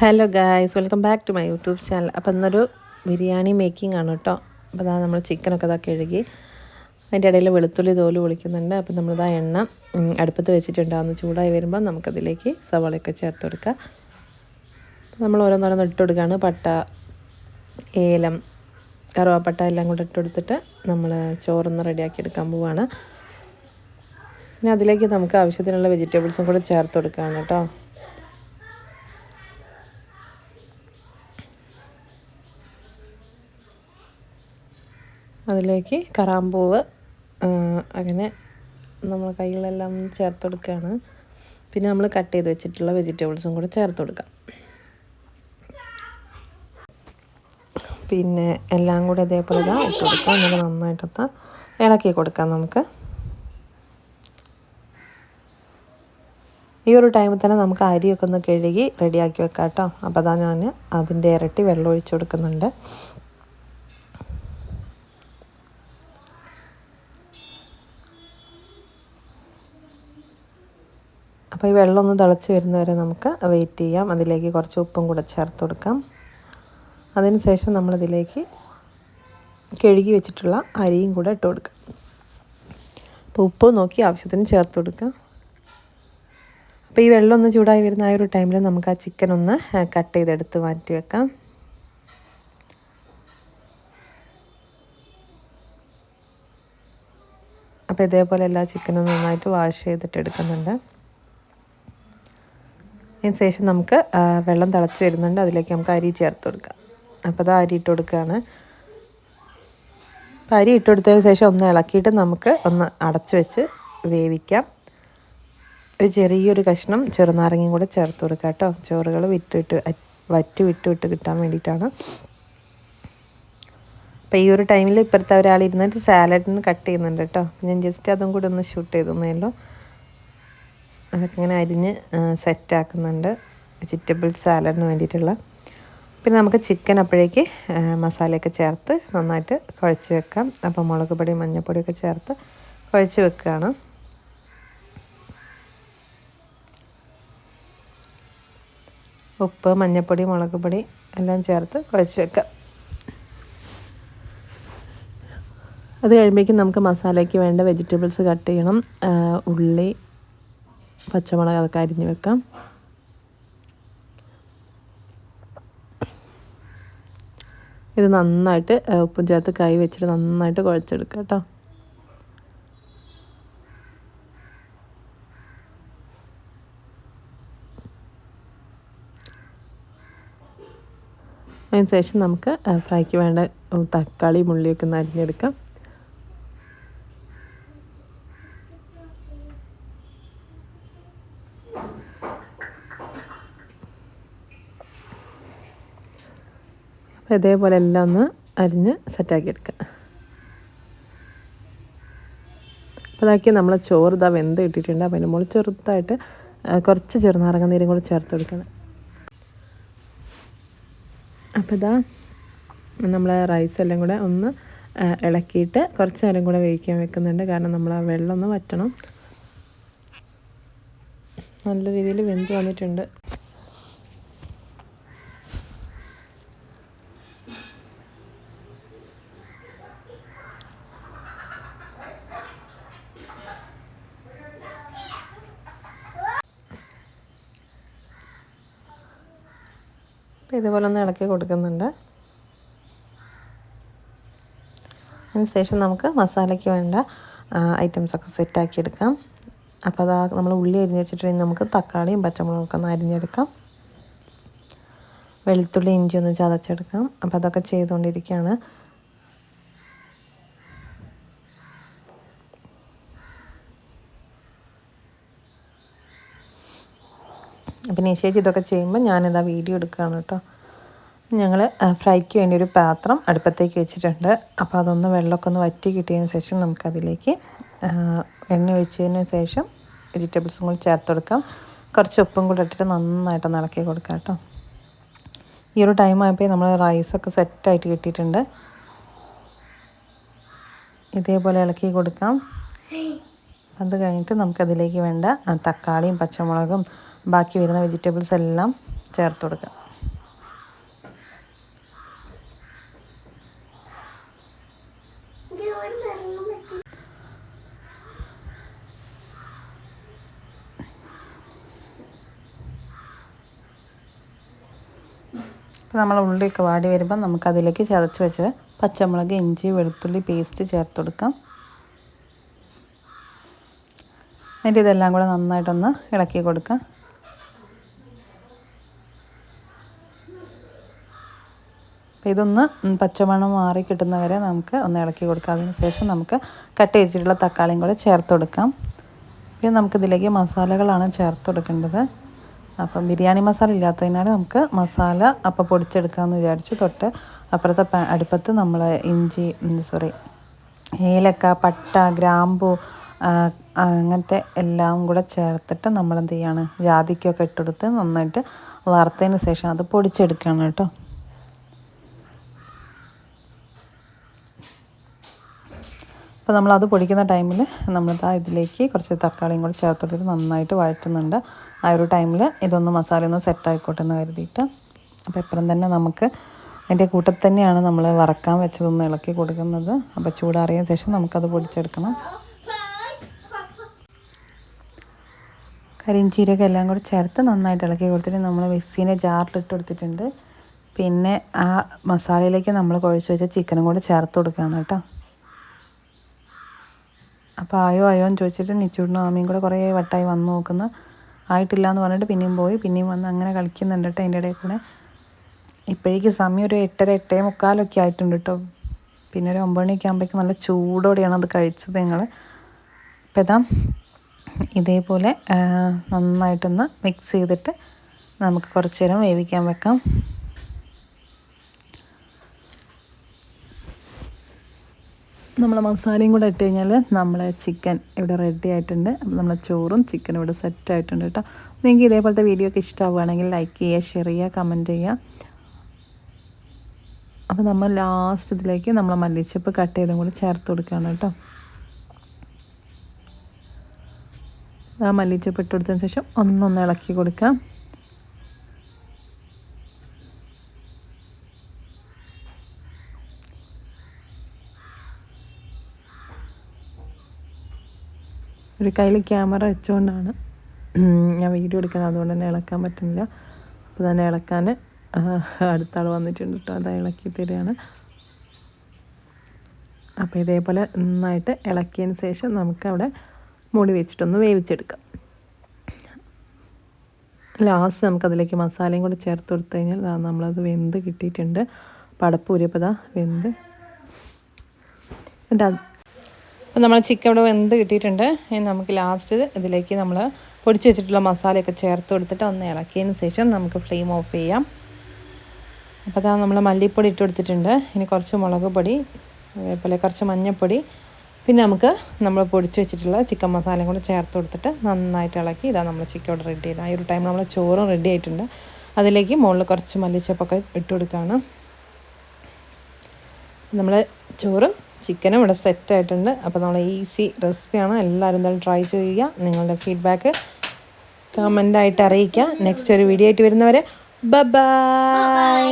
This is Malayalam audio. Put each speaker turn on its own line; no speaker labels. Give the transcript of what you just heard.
Hello guys welcome back to my YouTube channel അപ്പോൾ ഇന്നൊരു ബിരിയാണി മേക്കിംഗ് ആണ് കേട്ടോ അപ്പോൾ അതാ നമ്മൾ ചിക്കനൊക്കെ ഇതാ കഴുകി. അതിന്റെ ഇടയിൽ വെളുത്തുള്ളി തോൽ പൊളിക്കുന്നുണ്ട് അപ്പോൾ നമ്മളിതാ എണ്ണ അടുപ്പത്ത് വെച്ചിട്ടുണ്ടാകുന്ന ചൂടായി വരുമ്പോൾ നമുക്കതിലേക്ക് സവാളയൊക്കെ ചേർത്ത് കൊടുക്കാം. നമ്മൾ ഓരോന്നോരോന്ന് ഇട്ട് കൊടുക്കുകയാണ് പട്ട ഏലം കറുവാപ്പട്ട എല്ലാം കൂടെ ഇട്ട് കൊടുത്തിട്ട് നമ്മൾ ചോറൊന്ന് റെഡിയാക്കി എടുക്കാൻ പോവുകയാണ് പിന്നെ അതിലേക്ക് നമുക്ക് ആവശ്യത്തിനുള്ള വെജിറ്റബിൾസും കൂടെ ചേർത്ത് കൊടുക്കുകയാണ് കേട്ടോ അതിലേക്ക് കറാമ്പൂവ് അങ്ങനെ നമ്മൾ കൈകളെല്ലാം ചേർത്ത് കൊടുക്കുകയാണ് പിന്നെ നമ്മൾ കട്ട് ചെയ്ത് വെച്ചിട്ടുള്ള വെജിറ്റബിൾസും കൂടെ ചേർത്ത് കൊടുക്കാം പിന്നെ എല്ലാം കൂടെ ഇതേപോലെ ഇതാ ഇട്ട് കൊടുക്കാം എന്നിട്ട് നന്നായിട്ടൊത്ത ഇളക്കി കൊടുക്കാം നമുക്ക്. ഈ ഒരു ടൈമിൽ തന്നെ നമുക്ക് അരിയൊക്കെ ഒന്ന് കഴുകി റെഡിയാക്കി വെക്കാം കേട്ടോ അപ്പോൾ അതാ ഞാൻ അതിന്റെ ഇരട്ടി വെള്ളം ഒഴിച്ചു കൊടുക്കുന്നുണ്ട്. അപ്പോൾ ഈ വെള്ളം ഒന്ന് തിളച്ച് വരുന്നവരെ നമുക്ക് വെയിറ്റ് ചെയ്യാം. അതിലേക്ക് കുറച്ച് ഉപ്പും കൂടെ ചേർത്ത് കൊടുക്കാം. അതിന് ശേഷം നമ്മളിതിലേക്ക് കഴുകി വെച്ചിട്ടുള്ള അരിയും കൂടെ ഇട്ട് കൊടുക്കാം. അപ്പോൾ ഉപ്പ് നോക്കി ആവശ്യത്തിന് ചേർത്ത് കൊടുക്കാം. അപ്പോൾ ഈ വെള്ളം ഒന്ന് ചൂടായി വരുന്ന ആ ഒരു ടൈമിൽ നമുക്ക് ആ ചിക്കൻ ഒന്ന് കട്ട് ചെയ്തെടുത്ത് മാറ്റി വെക്കാം. അപ്പോൾ ഇതേപോലെ എല്ലാ ചിക്കനും നന്നായിട്ട് വാഷ് ചെയ്തിട്ട് എടുക്കുന്നുണ്ട്. അതിന് ശേഷം നമുക്ക് വെള്ളം തിളച്ച് വരുന്നുണ്ട്. അതിലേക്ക് നമുക്ക് അരി ചേർത്ത് കൊടുക്കാം. അപ്പോൾ അത് അരി ഇട്ട് കൊടുക്കുകയാണ്. അപ്പോൾ അരി ഇട്ട് കൊടുത്തതിന് ശേഷം ഒന്ന് ഇളക്കിയിട്ട് നമുക്ക് ഒന്ന് അടച്ചു വെച്ച് വേവിക്കാം. ഒരു ചെറിയൊരു കഷ്ണം ചെറുനാരങ്ങയും കൂടെ ചേർത്ത് കൊടുക്കുക കേട്ടോ. ചോറുകൾ വിട്ടിട്ട് വറ്റി വിട്ട് വിട്ട് കിട്ടാൻ വേണ്ടിയിട്ടാണ്. അപ്പോൾ ഈ ഒരു ടൈമിൽ ഇപ്പോഴത്തെ ഒരാൾ ഇരുന്നിട്ട് സാലഡിന് കട്ട് ചെയ്യുന്നുണ്ട് കേട്ടോ. ഞാൻ ജസ്റ്റ് അതും കൂടെ ഒന്ന് ഷൂട്ട് ചെയ്തു തന്നേയുള്ളൂ അതൊക്കെ ഇങ്ങനെ അരിഞ്ഞ് സെറ്റാക്കുന്നുണ്ട് വെജിറ്റബിൾ സാലഡിന് വേണ്ടിയിട്ടുള്ള. പിന്നെ നമുക്ക് ചിക്കൻ അപ്പോഴേക്ക് മസാലയൊക്കെ ചേർത്ത് നന്നായിട്ട് കുഴച്ച് വെക്കാം. അപ്പം മുളക് പൊടി മഞ്ഞൾപ്പൊടിയൊക്കെ ചേർത്ത് കുഴച്ച് വെക്കുകയാണ് ഉപ്പ് മഞ്ഞൾപ്പൊടി മുളക് പൊടി എല്ലാം ചേർത്ത് കുഴച്ച് വെക്കാം. അത് കഴിയുമ്പോഴേക്കും നമുക്ക് മസാലയ്ക്ക് വേണ്ട വെജിറ്റബിൾസ് കട്ട് ചെയ്യണം. ഉള്ളി പച്ചമുളക് അതൊക്കെ അരിഞ്ഞ് വെക്കാം. ഇത് നന്നായിട്ട് ഉപ്പും ചേർത്ത് കൈ വെച്ചിട്ട് നന്നായിട്ട് കുഴച്ചെടുക്കുക കേട്ടോ. അതിന് ശേഷം നമുക്ക് ഫ്രൈക്ക് വേണ്ട തക്കാളി ഉള്ളിയൊക്കെ ഒന്ന് അരിഞ്ഞെടുക്കാം. അപ്പോൾ ഇതേപോലെ എല്ലാം ഒന്ന് അരിഞ്ഞ് സെറ്റാക്കി എടുക്കുക അപ്പോൾ അതാക്കി നമ്മൾ ചോറ് ഇതാ വെന്ത് ഇട്ടിട്ടുണ്ട് അപ്പോൾ അതിന്റെ മുകളിൽ ചെറുതായിട്ട് കുറച്ച് ചെറുനാരങ്ങ നീരും കൂടി ചേർത്ത് കൊടുക്കണം. അപ്പോൾ ഇതാ നമ്മൾ റൈസ് എല്ലാം കൂടെ ഒന്ന് ഇളക്കിയിട്ട് കുറച്ച് നേരം കൂടെ വേവിക്കാൻ വെക്കുന്നുണ്ട്. കാരണം നമ്മൾ ആ വെള്ളം ഒന്ന് വറ്റണം. നല്ല രീതിയിൽ വെന്ത് വന്നിട്ടുണ്ട്. അപ്പോൾ ഇതുപോലെ ഒന്ന് ഇളക്കി കൊടുക്കുന്നുണ്ട്. അതിനുശേഷം നമുക്ക് മസാലയ്ക്ക് വേണ്ട ഐറ്റംസൊക്കെ സെറ്റാക്കി എടുക്കാം. അപ്പോൾ അതാ നമ്മൾ ഉള്ളി അരിഞ്ഞ് വെച്ചിട്ടുണ്ടെങ്കിൽ നമുക്ക് തക്കാളിയും പച്ചമുളകൊക്കെ ഒന്ന് അരിഞ്ഞെടുക്കാം. വെളുത്തുള്ളി ഇഞ്ചി ഒന്ന് ചതച്ചെടുക്കാം. അപ്പോൾ അതൊക്കെ ചെയ്തുകൊണ്ടിരിക്കുകയാണ്. അപ്പം നിശ്ചയിച്ച് ഇതൊക്കെ ചെയ്യുമ്പോൾ ഞാനിതാ വീഡിയോ എടുക്കുകയാണ് കേട്ടോ. ഞങ്ങൾ ഫ്രൈക്ക് വേണ്ടി ഒരു പാത്രം അടുപ്പത്തേക്ക് വെച്ചിട്ടുണ്ട്. അപ്പോൾ അതൊന്ന് വെള്ളമൊക്കെ ഒന്ന് വറ്റി കിട്ടിയതിന് ശേഷം നമുക്കതിലേക്ക് എണ്ണ ഒഴിച്ചതിന് ശേഷം വെജിറ്റബിൾസും കൂടി ചേർത്ത് കൊടുക്കാം. കുറച്ച് ഉപ്പും കൂടെ ഇട്ടിട്ട് നന്നായിട്ട് ഇളക്കി കൊടുക്കാം കേട്ടോ. ഈ ഒരു ടൈം ആയപ്പോൾ നമ്മൾ റൈസൊക്കെ സെറ്റായിട്ട് കിട്ടിയിട്ടുണ്ട്. ഇതേപോലെ ഇളക്കി കൊടുക്കാം. അത് കഴിഞ്ഞിട്ട് നമുക്കതിലേക്ക് വേണ്ട തക്കാളിയും പച്ചമുളകും ബാക്കി വരുന്ന വെജിറ്റബിൾസ് എല്ലാം ചേർത്ത് കൊടുക്കുക ഇപ്പോൾ നമ്മൾ ഉള്ളിയൊക്കെ വാടി വരുമ്പോൾ നമുക്കതിലേക്ക് ചതച്ച് വെച്ച് പച്ചമുളക് ഇഞ്ചി വെളുത്തുള്ളി പേസ്റ്റ് ചേർത്ത് കൊടുക്കാം. എന്നിട്ട് ഇതെല്ലാം കൂടെ നന്നായിട്ടൊന്ന് ഇളക്കി കൊടുക്കാം. അപ്പോൾ ഇതൊന്ന് പച്ചമണം മാറി കിട്ടുന്നവരെ നമുക്ക് ഒന്ന് ഇളക്കി കൊടുക്കാം അതിന് ശേഷം നമുക്ക് കട്ട് ചെയ്തിട്ടുള്ള തക്കാളിയും കൂടെ ചേർത്ത് കൊടുക്കാം. പിന്നെ നമുക്ക് ഇതിലേക്ക് മസാലകളാണ് ചേർത്ത് കൊടുക്കേണ്ടത്. അപ്പം ബിരിയാണി മസാല ഇല്ലാത്തതിനാൽ നമുക്ക് മസാല അപ്പം പൊടിച്ചെടുക്കാമെന്ന് വിചാരിച്ചു. തൊട്ട് അപ്പുറത്തെ അടുപ്പത്ത് നമ്മൾ ഇഞ്ചി സോറി ഏലക്ക പട്ട ഗ്രാമ്പു അങ്ങനത്തെ എല്ലാം കൂടെ ചേർത്തിട്ട് നമ്മൾ എന്ത് ചെയ്യാണ്? ജാതിക്കൊക്കെ ഇട്ടെടുത്ത് നന്നായിട്ട് വറുത്തതിന് ശേഷം അത് പൊടിച്ചെടുക്കുകയാണ് കേട്ടോ. അപ്പോൾ നമ്മളത് പൊടിക്കുന്ന ടൈമിൽ നമ്മളിതാ ഇതിലേക്ക് കുറച്ച് തക്കാളിയും കൂടി ചേർത്ത് നന്നായിട്ട് വഴറ്റുന്നുണ്ട്. ആ ഒരു ടൈമിൽ ഇതൊന്ന് മസാലയൊന്നും സെറ്റായിക്കോട്ടെ എന്ന് കരുതിയിട്ട്. അപ്പോൾ എപ്പോഴും തന്നെ നമുക്ക് അതിന്റെ കൂട്ടത്തിൽ തന്നെയാണ് നമ്മൾ വറക്കാൻ വെച്ചതൊന്ന് ഇളക്കി കൊടുക്കുന്നത്. അപ്പോൾ ചൂടാറിയതിന് ശേഷം നമുക്കത് പൊടിച്ചെടുക്കണം. കരിഞ്ചീരകം എല്ലാം കൂടി ചേർത്ത് നന്നായിട്ട് ഇളക്കി കൊടുത്തിട്ട് നമ്മൾ മിക്സീനെ ജാറിലിട്ട് കൊടുത്തിട്ടുണ്ട്. പിന്നെ ആ മസാലയിലേക്ക് നമ്മൾ കുഴച്ച് വെച്ച ചിക്കനും കൂടി ചേർത്ത് കൊടുക്കുകയാണ് കേട്ടോ. അപ്പോൾ ആയോ ആയോ എന്ന് ചോദിച്ചിട്ട് നിച്ചൂടിനും ആമയും കൂടെ കുറേ വട്ടായി വന്ന് നോക്കുന്നു. ആയിട്ടില്ല എന്ന് പറഞ്ഞിട്ട് പിന്നെയും പോയി പിന്നെയും വന്ന് അങ്ങനെ കളിക്കുന്നുണ്ട് കേട്ടോ അതിന്റെ ഇടയിൽ കൂടെ. ഇപ്പോഴേക്ക് സമയം ഒരു എട്ടര എട്ടേ മുക്കാലൊക്കെ ആയിട്ടുണ്ട് കേട്ടോ പിന്നെ ഒരു ഒമ്പത് മണിയൊക്കെ ആകുമ്പോഴേക്കും നല്ല ചൂടോടെയാണ് അത് കഴിച്ചത് ഞങ്ങൾ അപ്പം ഇതാ ഇതേപോലെ നന്നായിട്ടൊന്ന് മിക്സ് ചെയ്തിട്ട് നമുക്ക് കുറച്ച് നേരം വേവിക്കാൻ വെക്കാം. നമ്മൾ മസാലയും കൂടെ ഇട്ട് കഴിഞ്ഞാൽ നമ്മളെ ചിക്കൻ ഇവിടെ റെഡി ആയിട്ടുണ്ട്. അപ്പോൾ നമ്മളെ ചോറും ചിക്കനും ഇവിടെ സെറ്റ് ആയിട്ടുണ്ട് കേട്ടോ. നിങ്ങൾക്ക് ഇതേപോലത്തെ വീഡിയോ ഒക്കെ ഇഷ്ടമാവുകയാണെങ്കിൽ ലൈക്ക് ചെയ്യുക ഷെയർ ചെയ്യുക കമന്റ് ചെയ്യുക. അപ്പോൾ നമ്മൾ ലാസ്റ്റ് ഇതിലേക്ക് നമ്മളെ മല്ലിച്ചപ്പ് കട്ട് ചെയ്തും കൂടി ചേർത്ത് കൊടുക്കുകയാണ് കേട്ടോ. ആ മല്ലിച്ചപ്പ് ഇട്ട് കൊടുത്തതിന് ശേഷം ഒന്നൊന്ന് ഇളക്കി കൊടുക്കാം. ഒരു കയ്യിൽ ക്യാമറ വെച്ചുകൊണ്ടാണ് ഞാൻ വീഡിയോ എടുക്കുന്നത്. അതുകൊണ്ട് തന്നെ ഇളക്കാൻ പറ്റുന്നില്ല. അപ്പോൾ തന്നെ ഇളക്കാൻ അടുത്ത ആൾ വന്നിട്ടുണ്ട് കേട്ടോ. അത് ഇളക്കി തരികയാണ്. അപ്പോൾ ഇതേപോലെ നന്നായിട്ട് ഇളക്കിയതിന് ശേഷം നമുക്ക് അവിടെ മൂടി വെച്ചിട്ടൊന്ന് വേവിച്ചെടുക്കാം. ലാസ്റ്റ് നമുക്കതിലേക്ക് മസാലയും കൂടെ ചേർത്ത് കൊടുത്തു കഴിഞ്ഞാൽ നമ്മളത് വെന്ത് കിട്ടിയിട്ടുണ്ട്. പടപ്പൂരിയപ്പോൾ ഇതാ വെന്ത്. എന്നിട്ട് അപ്പോൾ നമ്മൾ ചിക്കൻ ഇവിടെ വെന്ത് കിട്ടിയിട്ടുണ്ട്. ഇനി നമുക്ക് ലാസ്റ്റ് ഇതിലേക്ക് നമ്മൾ പൊടിച്ച് വെച്ചിട്ടുള്ള മസാലയൊക്കെ ചേർത്ത് കൊടുത്തിട്ട് ഒന്ന് ഇളക്കിയതിന് ശേഷം നമുക്ക് ഫ്ലെയിം ഓഫ് ചെയ്യാം. അപ്പോൾ അതാ നമ്മൾ മല്ലിപ്പൊടി ഇട്ട് കൊടുത്തിട്ടുണ്ട്. ഇനി കുറച്ച് മുളക് പൊടി അതേപോലെ കുറച്ച് മഞ്ഞൾപ്പൊടി പിന്നെ നമുക്ക് നമ്മൾ പൊടിച്ച് വെച്ചിട്ടുള്ള ചിക്കൻ മസാലയും കൂടെ ചേർത്ത് കൊടുത്തിട്ട് നന്നായിട്ട് ഇളക്കി ഇതാ നമ്മൾ ചിക്കൻ ഇവിടെ റെഡി ചെയ്ത്. ആ ഒരു ടൈം നമ്മൾ ചോറും റെഡി ആയിട്ടുണ്ട്. അതിലേക്ക് മുകളിൽ കുറച്ച് മല്ലിച്ചപ്പൊക്കെ ഇട്ട് കൊടുക്കുകയാണ്. നമ്മൾ ചോറും ചിക്കനും ഇവിടെ സെറ്റ് ആയിട്ടുണ്ട്. അപ്പോൾ നമ്മൾ ഈസി റെസിപ്പിയാണ് എല്ലാവരും എന്തായാലും ട്രൈ ചെയ്യുക. നിങ്ങളുടെ ഫീഡ്ബാക്ക് കമന്റായിട്ട് അറിയിക്കുക. നെക്സ്റ്റ് ഒരു വീഡിയോ ആയിട്ട് വരുന്നവരെ ബൈ